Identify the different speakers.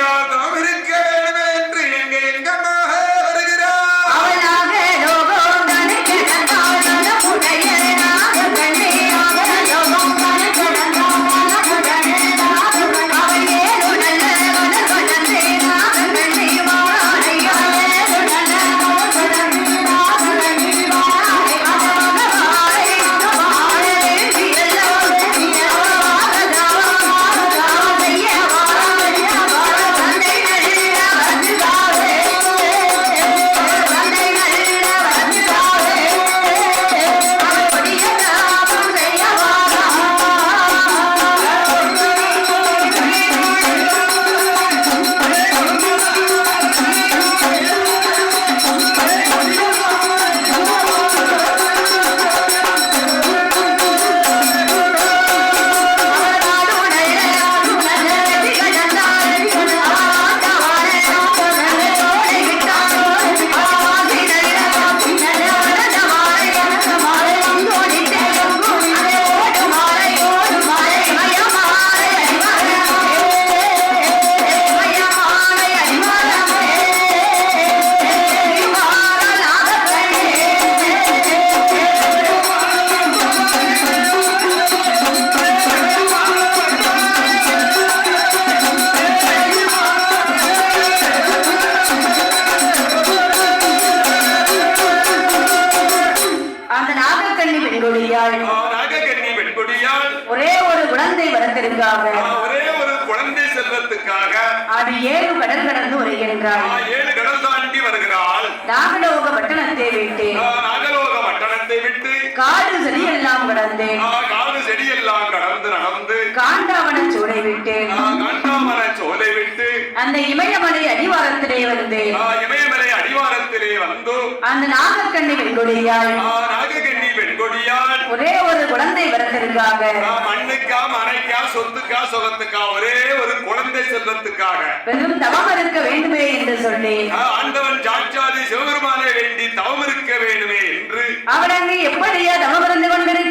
Speaker 1: Adam பெண்கொடியால்
Speaker 2: ஒரே ஒரு குழந்தை வரத்திற்காக
Speaker 1: ஒரே ஒரு குழந்தை செல்வத்துக்காக.
Speaker 2: அது ஏழு கடல் கடந்து வருகின்றாள்.
Speaker 1: ஆ, ஏழு கடல் தாண்டி வருகிறாள்.
Speaker 2: நாகலோக பட்டணத்தை விட்டு.
Speaker 1: நாகலோக பட்டணத்தை விட்டு.
Speaker 2: காடு செடியெல்லாம் கடந்து.
Speaker 1: ஆ, காடு செடியெல்லாம் கடந்து நடந்து.
Speaker 2: காண்டாவன சூளை விட்டு.
Speaker 1: ஆ, கண்டாமர சோலை விட்டு.
Speaker 2: அந்த இமயமலை அடிவாரத்திலே வந்து.
Speaker 1: இமயமலை அடிவாரத்திலே வந்து.
Speaker 2: அந்த நாகக்கண்ணி பெண்கொடியாள்
Speaker 1: ஆ, நாகக்கண்ணி பெண்கொடியால்
Speaker 2: ஒரே ஒரு குழந்தை
Speaker 1: ஆ, மண்ணுக்கா மனைக்கா சொத்துக்கா சுகத்துக்கா ஒரே ஒரு குழந்தை செல்வத்துக்காக.
Speaker 2: பெரும் தவம் இருக்க வேண்டுமே என்று சொல்லி
Speaker 1: ஆண்டவன் சாட்சாதி சிவபெருமானை வேண்டி தவம் இருக்க வேண்டுமே என்று.
Speaker 2: அவள் அங்கு எப்படியா தவம் இருந்து கொண்டிருக்கின்றாள்